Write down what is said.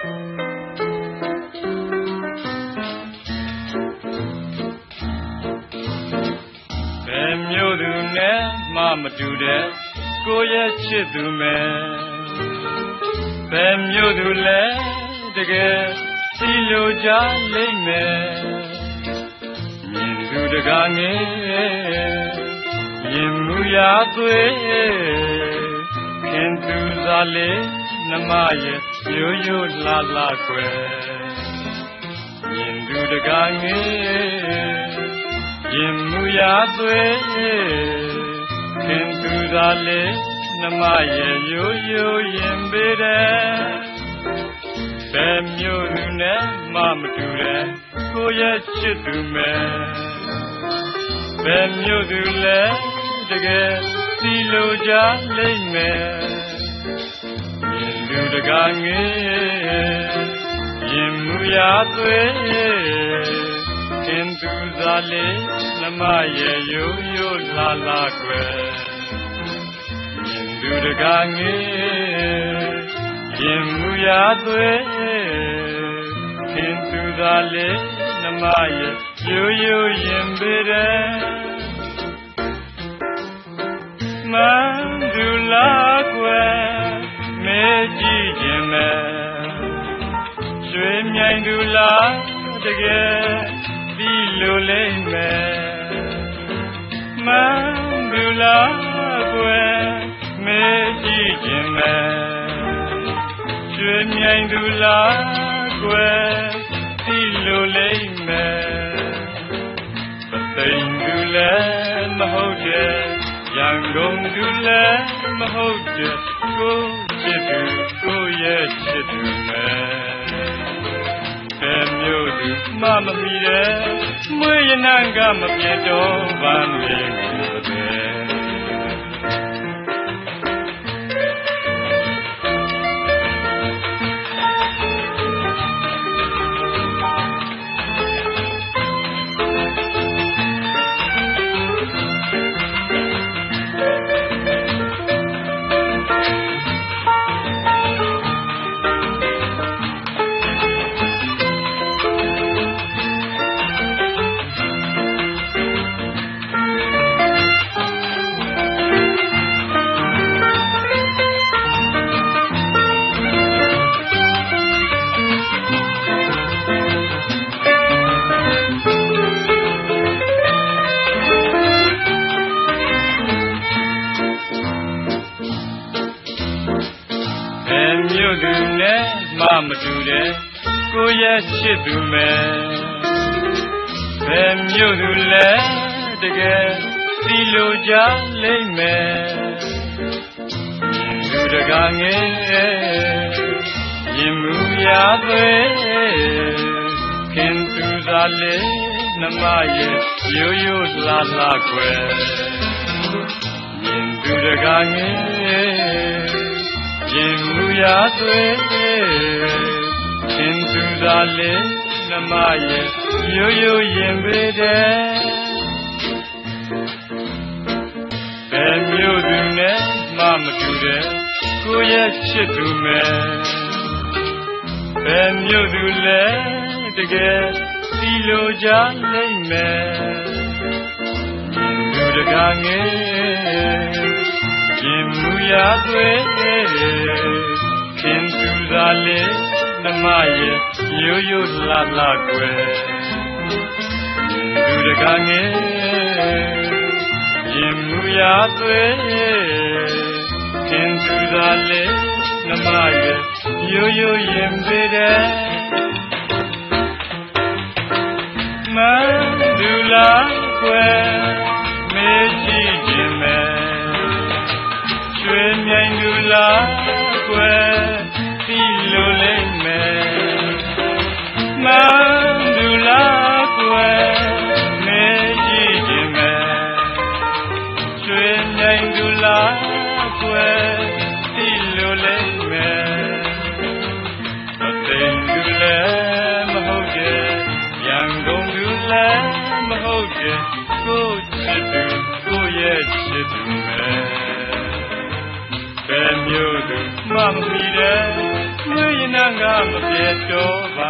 ဘယ်မျိုးသူနဲ့မှမတူတဲ့ကိုရဲ့ချစ်သူမယ်ဘယ်မျိုးသူလဲတကယ်စီလိုကြလိမ့်မယ်မြင်သူတကားငယ်ရင်မူရာသွေးခင်သူစားလေး နမရဲ့ရိုးရိုးလှလှကွယ်မြင်သူတကားငယ်ရင်မူရာသွေးခင်သူစားလေးနမရဲ့ရိုးရိုးရင်ပေးတယ်ဘယ်မျိုးလူနဲ့မှမတူတဲ့ကိုရဲ့ချစ်သူမယ်ဘယ်မျိုးသူလဲတကယ်စီလိုကြလိမ့်မယ်မြင်သူတ ကားငယ်ရင်မူရာသွေးခင်သူစားလေးနမရဲ့ရိုးရိုးလာလာကွယ်မြင်သူတကားငယ်ရင်မူရာသွေးခင်သူစားလေးနမရဲ့ရိုးရိုးရင်ပေးတယ်မန်ဒူလာကွယ် ကယ်ဒီလိုလိမ့်မယ်မန်ဒူလာကွယ်မေကြည့်ခြင်းမဲ့ရွှေမြိုင်ဒူလာကွယ်ဒီလိုလိမ့်မယ်ပသိမ်ဒူလည်းမဟုတ်တဲ့ရန်ကုန်ဒူလည်းမဟုတ်တဲ့ကိုချစ်သူကိုရဲ့ချစ်သူမယ် ဘယ်မျိုးသူမှမမီတဲ့မွေရနံကမပြေတော့ဘာမေကို မျိုးသူနဲ့မှမတူတဲ့ကိုရဲ့ချစ်သူမယ်ဘယ်မျိုးသူလဲတကယ်စီလိုကြလိမ့်မယ်လူတကာငယ်ရင်မူရာသွေးခင်သူသာလေးနမရဲ့ရိုးရိုးလှလှကွယ်ရင်သူတကာငယ် ရင်မူရာသွေးခင်သူသာလေးနမရဲ့ရိုးရိုးရင်ပေးတယ်ဘယ်မျိုးသူနဲ့မှမတူတဲ့ကိုရဲ့ချစ်သူမယ်ဘယ်မျိုးသူလဲတကယ်စီလိုကြလိမ့်မယ်လူတကာငယ်ရင် မူရာသွေးခင်သူသာလေးနမရဲ့ရိုးရိုးလှလှကွယ်လူတကာငယ်ရင်မူရာသွေးခင်သူသာလေးနမရဲ့ရိုးရိုးရင်ပေးတယ် ချစ်သူကိုရဲ့ချစ်သူပဲဘယ်မျိုးသူမှမမီတဲ့မွေးရနံကမပြေတော့ပါလေ